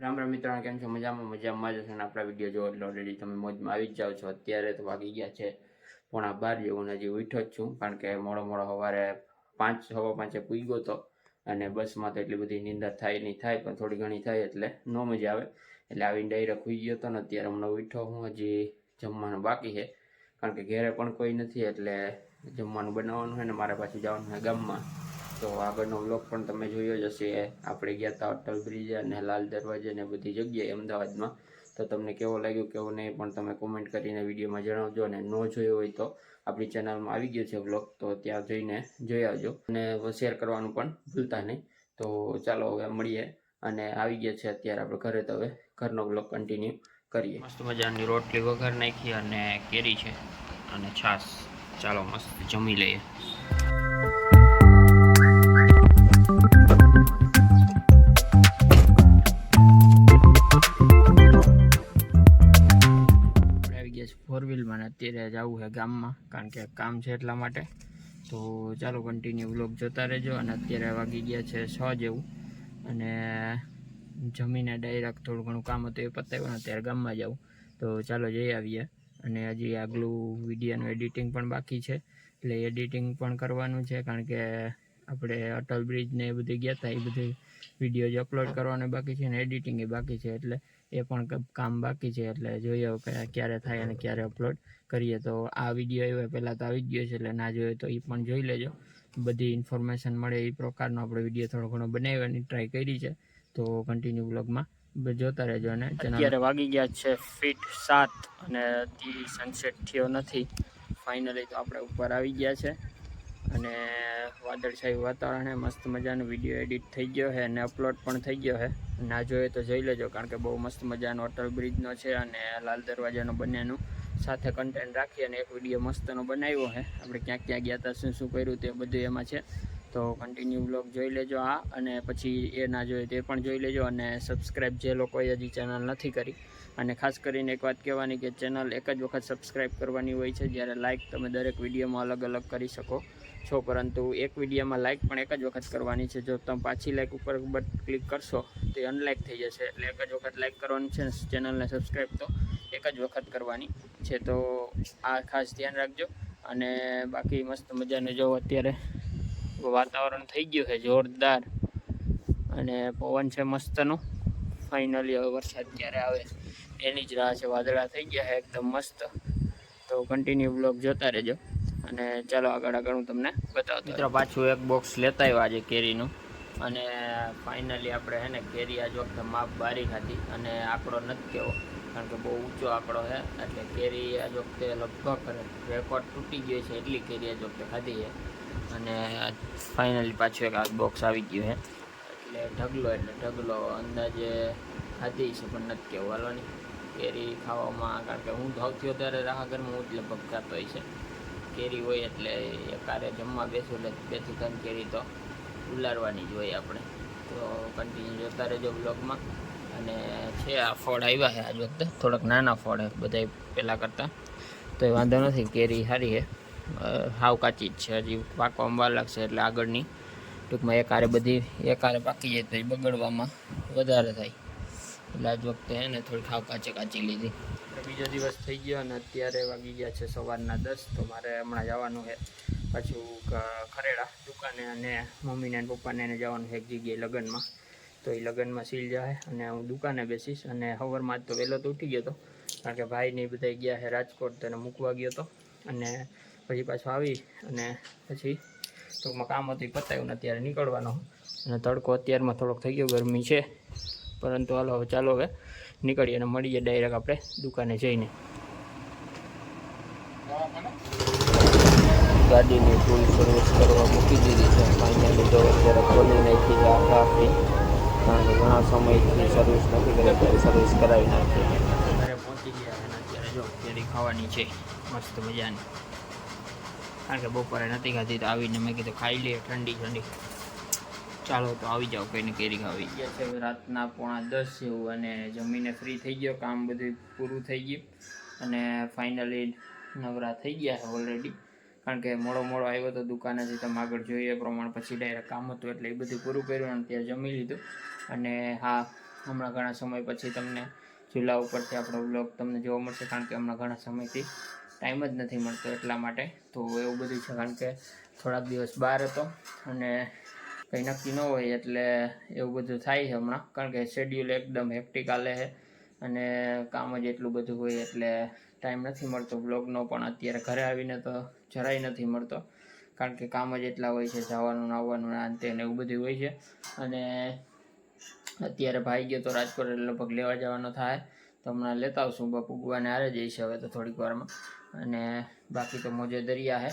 રામ રામ મિત્રો, કેમ છો? મજામાં? મજામાં જ અને આપણા વીડિયો જોવો એટલે ઓલરેડી તમે મોજમાં આવી જ જાઓ છો. અત્યારે તો વાગી ગયા છે પોણા બાર જેવું, હજી ઉઠ્યો જ છું, કારણ કે મોડો મોડો સવારે પાંચ, સવા પાંચે પૂગ્યો હતો અને બસમાં તો એટલી બધી નિંદર થાય નહીં થાય, પણ થોડી ઘણી થાય એટલે ન મજા આવે. એટલે આવીને ડાયરેક્ટ સૂઈ ગયો હતો ને અત્યારે હમણાં ઉઠ્યો હું, હજી જમવાનું બાકી છે. કારણ કે ઘરે પણ કોઈ નથી એટલે જમવાનું બનાવવાનું હોય ને મારે પાછું જવાનું હોય ગામમાં. તો આગળનો વ્લોગ પણ તમે જોયો જ હશે. આપણે ગયા હતા અટલ બ્રિજ અને લાલ દરવાજે ને બધી જગ્યાએ અમદાવાદમાં. તો તમને કેવો લાગ્યો, કેવો નહીં પણ તમે કોમેન્ટ કરીને વિડીયોમાં જણાવજો અને ન જોયો હોય તો આપણી ચેનલમાં આવી ગયો છે વ્લોગ, તો ત્યાં જઈને જોઈ આવજો. અને શેર કરવાનું પણ ભૂલતા નહીં. તો ચાલો હવે મળીએ અને આવી ગયા છે અત્યારે આપણે ઘરે તો હવે ઘરનો વ્લોગ કન્ટિન્યુ કરીએ. મસ્ત મજાની રોટલી વઘાર નાખી અને કેરી છે અને છાશ. ચાલો મસ્ત જમી લઈએ. ફોર વ્હીલમાં જ અત્યારે જવું છે ગામમાં, કારણ કે કામ છે એટલા માટે. તો ચાલો કન્ટિન્યુ વ્લોગ જોતા રહેજો અને અત્યારે વાગી ગયા છે છ જેવું. અને જમીને ડાયરેક્ટ થોડું ઘણું કામ હતું એ પતાવ્યું અત્યારે ગામમાં જાઉં તો ચાલો જઈ આવીએ. અને હજી આગલું વિડીયોનું એડિટિંગ પણ બાકી છે. એટલે એડિટિંગ પણ કરવાનું છે, કારણ કે આપણે અટલ બ્રિજ ને એ બધું ગયા હતા એ બધું વીડિયો જ અપલોડ કરવાની બાકી છે ને એડિટિંગ એ બાકી છે. એટલે એ પણ કામ બાકી છે, એટલે જોઈએ ક્યારે થાય અને ક્યારે અપલોડ કરીએ. તો આ વીડિયો આવ્યો પહેલાં તો આવી ગયો છે, એટલે ના જોયો તો એ પણ જોઈ લેજો. બધી ઇન્ફોર્મેશન મળે એ પ્રકારનો આપણે વીડિયો થોડો ઘણો બનાવવાની ટ્રાય કરી છે. તો કન્ટિન્યુ બ્લોગમાં જોતા રહેજો અને અત્યારે વાગી ગયા છે ફીટ સાત અને સનસેટ થયો નથી. ફાઇનલી તો આપણે ઉપર આવી ગયા છે. અને વાદળછાયું વાતાવરણ છે, મસ્ત મજાનો વીડિયો એડિટ થઈ ગયો છે અને અપલોડ પણ થઈ ગયો છે. ના જોઈએ તો જોઈ લેજો, કારણ કે બહુ મસ્ત મજાનો અટલ બ્રિજનો છે અને લાલ દરવાજાનો બંનેનું સાથે કન્ટેન્ટ રાખી અને એક વીડિયો મસ્તનો બનાવ્યો છે. આપણે ક્યાં ક્યાં ગયા હતા, શું શું કર્યું તે બધું એમાં છે. તો કન્ટિન્યુ બ્લોગ જોઈ લેજો આ અને પછી એ ના જોઈએ તે પણ જોઈ લેજો અને સબસ્ક્રાઈબ જે લોકોએ હજી ચેનલ નથી કરી. અને ખાસ કરીને એક વાત કહેવાની કે ચેનલ એક જ વખત સબસ્ક્રાઈબ કરવાની હોય છે, જ્યારે લાઇક તમે દરેક વિડીયોમાં અલગ અલગ કરી શકો છો. પરંતુ એક વિડીયોમાં લાઇક પણ એક જ વખત કરવાની છે. જો તમે પાછી લાઇક ઉપર બટ ક્લિક કરશો, તો અનલાઇક થઈ જશે. એટલે એક જ વખત લાઇક કરવાની છે ચેનલને સબસ્ક્રાઈબ તો એક જ વખત કરવાની છે. તો આ ખાસ ધ્યાન રાખજો અને બાકી મસ્ત મજાને જો અત્યારે વાતાવરણ થઈ ગયું છે જોરદાર. અને પવન છે મસ્તનો. ફાઇનલી હવે વરસાદ ક્યારે આવે? એની જ રાહ છે વાદળા થઈ ગયા છે એકદમ મસ્ત. તો કન્ટિન્યુ બ્લોગ જોતા રહેજો. અને ચાલો આગળ આગળ હું તમને બતાવું મિત્રો પાછું એક બોક્સ લેતા આવ્યો આજે કેરીનું. અને ફાઇનલી આપણે હે ને કેરી આજ વખતે માપ બારી ખાધી. અને આંકડો નથી કેવો કારણ કે બહુ ઊંચો આંકડો છે. એટલે કેરી આજ વખતે લગભગ રેકોર્ડ તૂટી ગયો છે એટલી કેરી આજ વખતે ખાધી છે. અને ફાઇનલી પાછું એક આ બોક્સ આવી ગયું છે એટલે ઢગલો એટલે ઢગલો અંદાજે ખાધી છે પણ નથી કેવું હાલવાની. કેરી ખાવામાં, કારણ કે હું સૌથી વધારે રાહાગરમાં હું જ લગભગ ખાતો હોય છે. કેરી હોય એટલે કારે જમવા બેસું, એટલે બેથી ત્રણ કેરી તો ઉલારવાની જ હોય આપણે. તો કન્ટિન્યુ જોતા રહેજો બ્લોગમાં અને છે આ ફળ આવ્યા છે આજ વખતે. થોડાક નાના ફળ છે બધા પહેલાં કરતાં. તો એ વાંધો નથી, કેરી સારી છે હાવ કાચી જ છે. હજી પાકવામાં વાર લાગશે એટલે આગળની ટૂંકમાં એકારે બધી, એકારે પાકી જાય તો એ બગડવામાં વધારે થાય. એટલે આજ વખતે હે ને થોડી ખાવ કાચે કાચી લીધી બીજો દિવસ થઈ ગયો અને અત્યારે વાગી ગયા છે સવારના દસ. તો મારે હમણાં જવાનું છે પાછું ખરેડા દુકાને અને મમ્મીને પપ્પાને એને જવાનું છે એક જગ્યાએ લગ્નમાં. તો એ લગ્નમાં સીલ જાય અને હું દુકાને બેસીશ અને સવારમાં તો વહેલો તો ઉઠી ગયો હતો કારણ કે ભાઈને ને બધા ગયા છે રાજકોટ તેને મૂકવા ગયો હતો અને પછી પાછો આવી અને પછી ટૂંકમાં કામ હતું એ પતાવ્યું અત્યારે નીકળવાનો. અને તડકો અત્યારમાં થોડોક થઈ ગયો, ગરમી છે. પરંતુ હાલો હવે ચાલો હવે નીકળીએ અને મળીએ ડાયરેક્ટ આપણે દુકાને જઈને. ગાડીની ફૂલ સર્વિસ કરવા મૂકી દીધી છે. ફાઇનલી જો અત્યારે ખોલી નાખી આખા કારણ કે ઘણા સમયથી સર્વિસ નથી કરી અત્યારે સર્વિસ કરાવી નાખી. ઘરે પહોંચી ગયા અને અત્યારે જો ખાવાની છે. મસ્ત મજાની. કારણ કે બપોરે નથી ખાધી, તો આવીને મેં કીધું ખાઈ લઈએ, ઠંડી ઠંડી. ચાલો, તો આવી જાઓ, કઈને કેરી ખાવી. ગયા છે રાતના પોણા દસ જેવું અને જમીને ફ્રી થઈ ગયો, કામ બધું પૂરું થઈ ગયું. અને ફાઇનલી નવરા થઈ ગયા છે ઓલરેડી કારણ કે મોડો મોડો આવ્યો તો દુકાનેથી તમે આગળ જોઈએ, પ્રમાણે પછી ડાયરેક્ટ કામ હતું એટલે એ બધું પૂરું કર્યું અને ત્યાં જમી લીધું. અને હા, હમણાં ઘણા સમય પછી તમને ચૂલા ઉપરથી આપણો બ્લોગ તમને જોવા મળશે, કારણ કે હમણાં ઘણા સમયથી ટાઈમ જ નથી મળતો એટલા માટે. તો એવું બધું છે, કારણ કે થોડાક દિવસ બહાર હતો અને કંઈ નક્કી ન હોય એટલે એવું બધું થાય છે હમણાં. કારણ કે શેડ્યુલ એકદમ હેક્ટિક હાલે છે અને કામ જ એટલું બધું હોય એટલે ટાઈમ નથી મળતો બ્લોગનો પણ. અત્યારે ઘરે આવીને તો જરાય નથી મળતો, કારણ કે કામ જ એટલા હોય છે, જવાનું આવવાનું અંતે ને એવું બધું હોય છે. અને અત્યારે ભાઈ ગયો તો રાજકોટ એટલે લગભગ લેવા જવાનો થાય. તો હમણાં લેતા આવશું બાપુ ગુવાને હારે જઈશ હવે તો થોડીક વારમાં. અને બાકી તો મોજે દરિયા હે.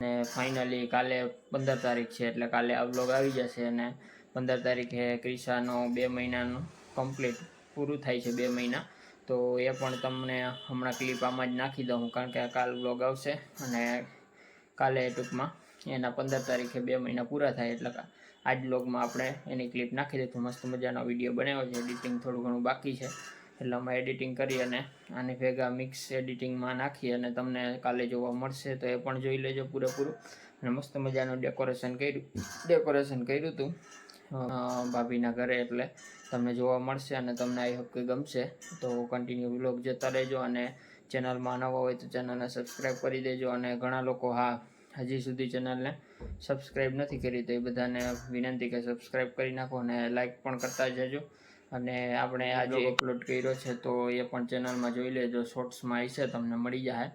અને ફાઇનલી કાલે પંદર તારીખ છે, એટલે કાલે આ બ્લોગ આવી જશે અને પંદર તારીખે ક્રિશાનો બે મહિનાનું કમ્પ્લીટ પૂરું થાય છે બે મહિના. તો એ પણ તમને હમણાં ક્લિપ આમાં જ નાખી દઉં, કારણ કે કાલ બ્લોગ આવશે અને કાલે ટૂંકમાં એના પંદર તારીખે બે મહિના પૂરા થાય, એટલે આ આજ બ્લોગમાં આપણે એની ક્લિપ નાખી દઈશું. મસ્ત મજાનો વીડિયો બનાવ્યો છે એડિટિંગ થોડું ઘણું બાકી છે. એટલે અમે એડિટિંગ કરી અને આની ભેગા મિક્સ એડિટિંગમાં નાખી અને તમને કાલે જોવા મળશે, તો એ પણ જોઈ લેજો પૂરેપૂરું. અને મસ્ત મજાનું ડેકોરેશન કર્યું ડેકોરેશન કર્યું હતું. ભાભીના ઘરે એટલે તમને જોવા મળશે અને તમને આઈ હોપ ગમશે. તો કન્ટિન્યુ વ્લોગ જોતા રહેજો અને ચેનલમાં નવા હોય તો ચેનલને સબસ્ક્રાઈબ કરી દેજો અને ઘણા લોકો હા, હજી સુધી ચેનલને સબસ્ક્રાઈબ નથી કરી, તો એ બધાને વિનંતી કે સબસ્ક્રાઈબ કરી નાખો અને લાઈક પણ કરતા જજો. અને આપણે આજે અપલોડ કર્યો છે તો એ પણ ચેનલમાં જોઈ લેજો. શોર્ટ્સમાં આવશે તમને મળી જાય.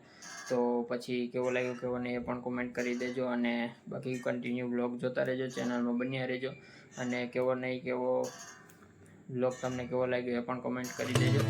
તો પછી કેવો લાગ્યો કેવો નહીં એ પણ કોમેન્ટ કરી દેજો અને બાકી કન્ટિન્યુ બ્લોગ જોતા રહેજો ચેનલમાં બન્યા રહેજો. અને કેવો નહીં કેવો બ્લોગ તમને કેવો લાગ્યો એ પણ કોમેન્ટ કરી દેજો.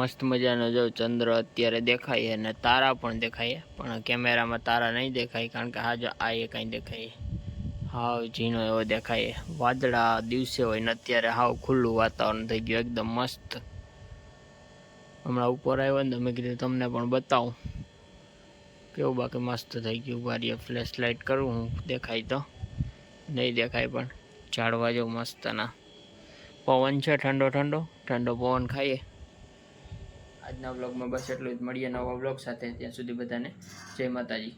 મસ્ત મજાનો જો ચંદ્ર અત્યારે દેખાય અને તારા પણ દેખાય પણ કેમેરામાં તારા નહીં દેખાય, કારણ કે હા જો આ એ કાંઈ દેખાય હાવ ઝીણો એવો દેખાય વાદળા દિવસે હોય ને અત્યારે હાવ ખુલ્લું વાતાવરણ થઈ ગયું, એકદમ મસ્ત. હમણાં ઉપર આવ્યો ને મેં કીધું તમને પણ બતાવું. કેવું બાકી મસ્ત થઈ ગયું વારીએ ફ્લેશ લાઇટ કરું હું, દેખાય તો. નહીં દેખાય પણ ઝાડવા જેવું મસ્ત ના પવન છે ઠંડો ઠંડો ઠંડો પવન ખાઈએ. આજના વ્લોગમાં બસ એટલું જ. મળીએ નવા વ્લોગ સાથે. ત્યાં સુધી બધાને જય માતાજી.